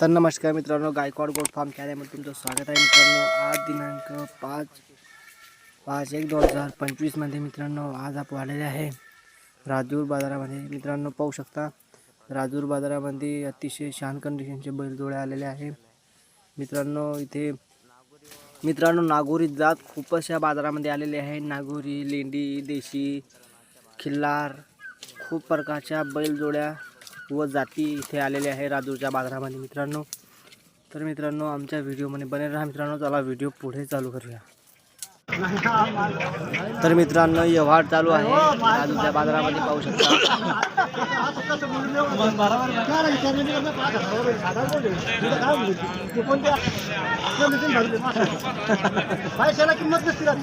तर नमस्कार मित्रांनो गायकवाड गोड फार्म खेळामध्ये तुमचं स्वागत आहे मित्रांनो. आज दिनांक पाच पाच एक दोन हजार पंचवीसमध्ये मित्रांनो आज आपण आलेले आहे राजूर बाजारामध्ये. मित्रांनो पाहू शकता राजूर बाजारामध्ये अतिशय छान कंडिशनचे बैलजोडे आलेले आहे. मित्रांनो इथे मित्रांनो नागोरी जात खूपच या बाजारामध्ये आलेले आहे. नागोरी लेंडी देशी खिल्लार खूप प्रकारच्या बैलजोड्या व जाती इथे आलेल्या आहे राजूरच्या बाजारामध्ये मित्रांनो. तर मित्रांनो आमच्या व्हिडिओमध्ये बने राहा मित्रांनो. चला व्हिडिओ पुढे चालू करूया. तर मित्रांनो व्यवहार चालू आहे. राजूरच्या बाजारामध्ये पाहू शकता.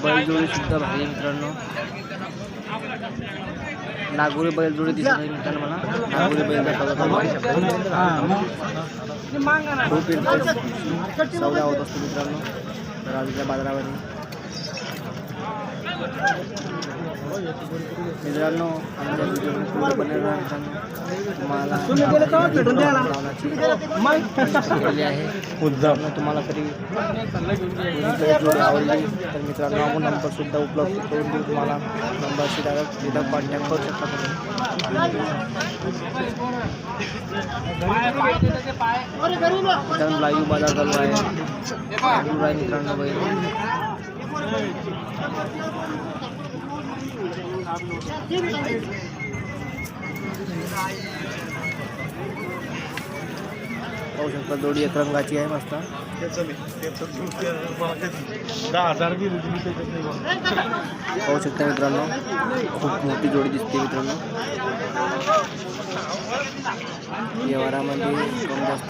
बैलजोडी सुद्धा भारी मित्रांनो. नागोरी बैलजोडी दिसत आहे मित्रांनो मला. नागोरी बैल खूप सौदा होत असतो मित्रांनो. राजूच्या बाजारामध्ये. मित्रांनो आमच्या व्हिडिओ तुम्हाला केली आहे. मित्रांनो तुम्हाला तरी जोडी आवडली. तर मित्रांनो आपण नंबर सुद्धा उपलब्ध करून देऊ तुम्हाला. नंबरशी डायरेक्ट तिथं कॉन्टॅक्ट करू शकता लाईव्ह बाजार चालू आहे. चालू आहे मित्रांनो बैल. पाहू शकता जोडी एक रंगाची आहे मस्त. दहा हजार पाहू शकता मित्रांनो खूप मोठी जोडी दिसते मित्रांनो. व्यवहारामध्ये कमी जास्त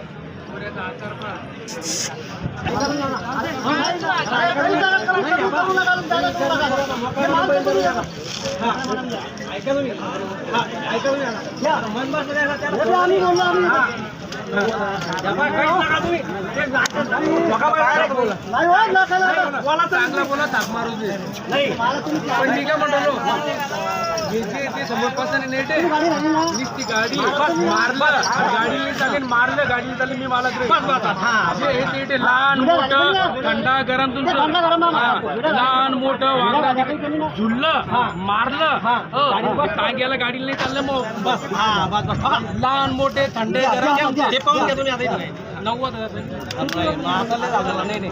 बोला ताप मारू दे पण मी काय म्हणतो समोर पासून नेट आहे. नुसती गाडी मारलं. गाडी चालेल मारलं गाडी चालेल मी मला हे नेट आहे. लहान मोठं थंडा गरम तुमचं. हा, लहान मोठं वांगडा. झुललं मारलं. हो, टांग्याला गाडी नाही चाललं मग बस. लहान मोठे थंडे गरम. ते पाहून घ्या तुम्ही आता. नव्वद हजार नाही नाही.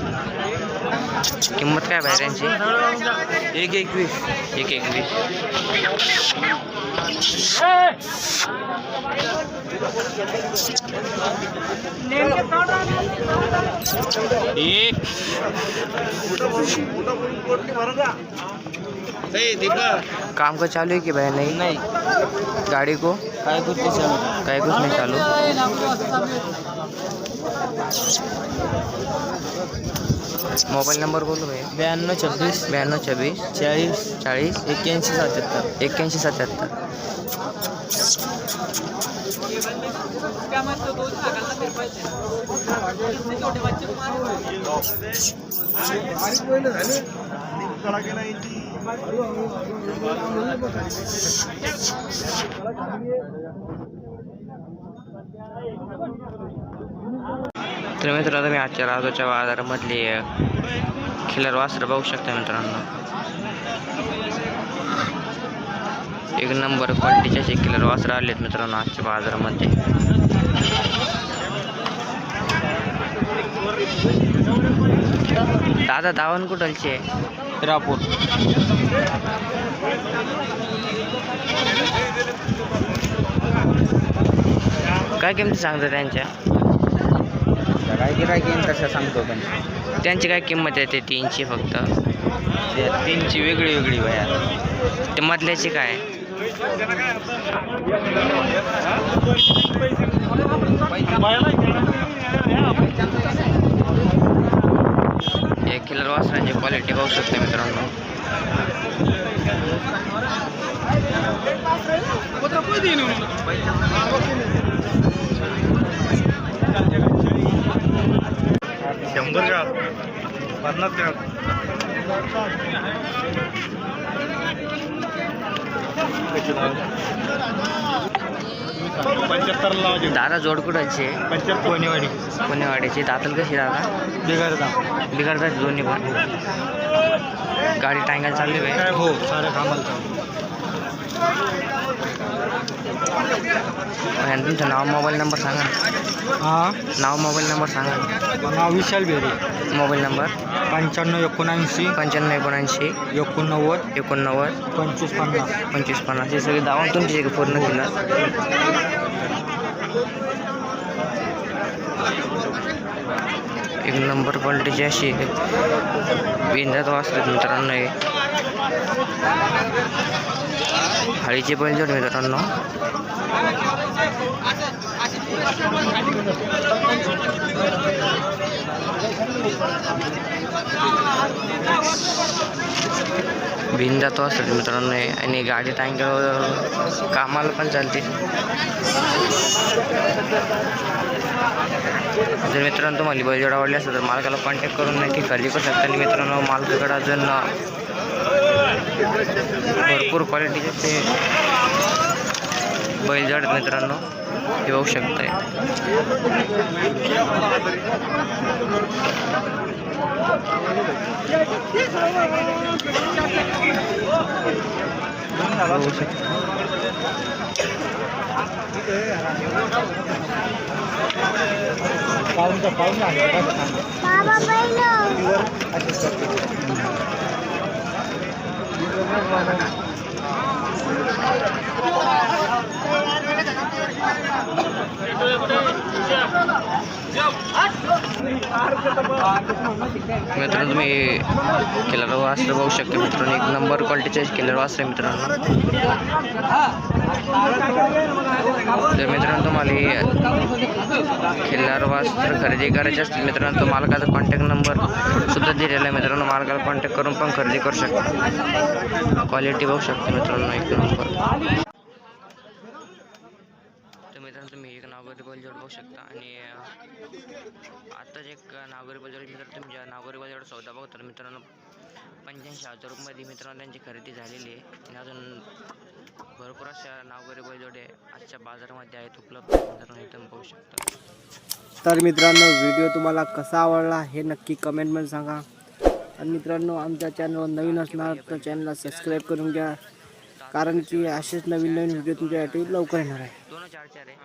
किंमत काय बाहेर एक एकवीस एक एकवीस एक। काम का चालू है कि भाई नहीं? नहीं। गाड़ी को? काय कुछ नहीं चालू। काय कुछ नहीं चालू? मोबाइल नंबर बोलो भाई. बयानवे छब्बीस. बयानवे छब्बीस. चालीस चालीस इक्यासी सतहत्तर इक्यासी सतहत्तर तर मित्रांनो तुम्ही आजच्या राजूच्या बाजारामधली खिलर वास्त्र बघू शकता मित्रांनो. एक नंबर क्वालिटीचे असे किलर वासरं आलेत मित्रांनो आजच्या बाजारामध्ये. दादा दावण कुठलचे रापूर काय किमती सांगता त्यांच्या? काय गिरायक येईन तसं सांगतो पण. त्यांची काय किंमत आहे ते तीनची फक्त? त्या तीनची वेगळी वेगळी वया ते मधल्याची काय? एक किलर वासरांची क्वालिटी बघू शकते मित्रांनो. शंभर ग्राम. पन्नास ग्राम. पंच्याहत्तरला दादा जोडकुडाचे पंच्याहत्तर. कोणीवाडी पुणेवाडीचे. दातल कशी दादा? बिगारदा बिघडतात दोन्ही पण. गाडी टांगायला चालली आहे काय हो साऱ्या कामाला चालू आणि तुमचं नाव मोबाईल नंबर सांगा. हा? नाव मोबाईल नंबर सांगा. नाव विशाल बेरे. Mobile number? पंच्याण्णव एकोणऐंशी. पंच्याण्णव एकोणऐंशी. एकोणनव्वद. एकोणनव्वद. पंचवीस पन्नास. पंचवीस पन्नास. हे सगळे दावून तुमची पूर्ण केलं. एक नंबर क्वालिटीची अशी विंदात वाचतात मित्रांनो हळीची बैलजोड मित्रांनो. बिनजात असतात मित्रांनो आणि गाडी टांग्यावर कामाला पण चालते. जर मित्रांनो तुम्हाला बैलजोड आवडली असेल तर मालकाला कॉन्टॅक्ट करून नक्की खरेदी करू शकता. आणि मित्रांनो मालकाकडे अजून भरपूर क्वालिटीचे ते बैलजोड मित्रांनो. हे बघू शकताय. बघू शकता मित्रांनो तुम्ही किलर वासर बघू शकता मित्रांनो. एक नंबर क्वालिटीचे किलर वासर आहे मित्रांनो. तर मित्रांनो तुम्हाला खिल्लार वस्त्र खरेदी करायचे असतील मित्रांनो तो मालकाचा कॉन्टॅक्ट नंबर सुद्धा दिलेला आहे मित्रांनो. मालकाला कॉन्टॅक्ट करून पण खरेदी करू शकता. क्वालिटी बघू शकता मित्रांनो एक नंबर तर मित्रांनो तुम्ही एक नागरी बैलजोड बघू शकता आणि आत्ताच एक नागरी बैलजोड मित्र तुमच्या नागरी बैलजोड सौदा बघता तर मित्रांनो पंच्याऐंशी हजार रुपयामध्ये मित्रांनो त्यांची खरेदी झालेली आहे. आणि अजून भरपूर अशा नागोरी बैलजोडे आजच्या बाजारामध्ये आहेत उपलब्ध इथून पाहू शकता. तर मित्रांनो व्हिडिओ तुम्हाला कसा आवडला हे नक्की कमेंटमध्ये सांगा. आणि मित्रांनो आमच्या चॅनलवर नवीन असणार तर चॅनलला सबस्क्राईब करून घ्या. कारण की असेच नवीन नवीन व्हिडिओ तुमच्यासाठी लवकर येणार आहे. दोन चार चार आहे.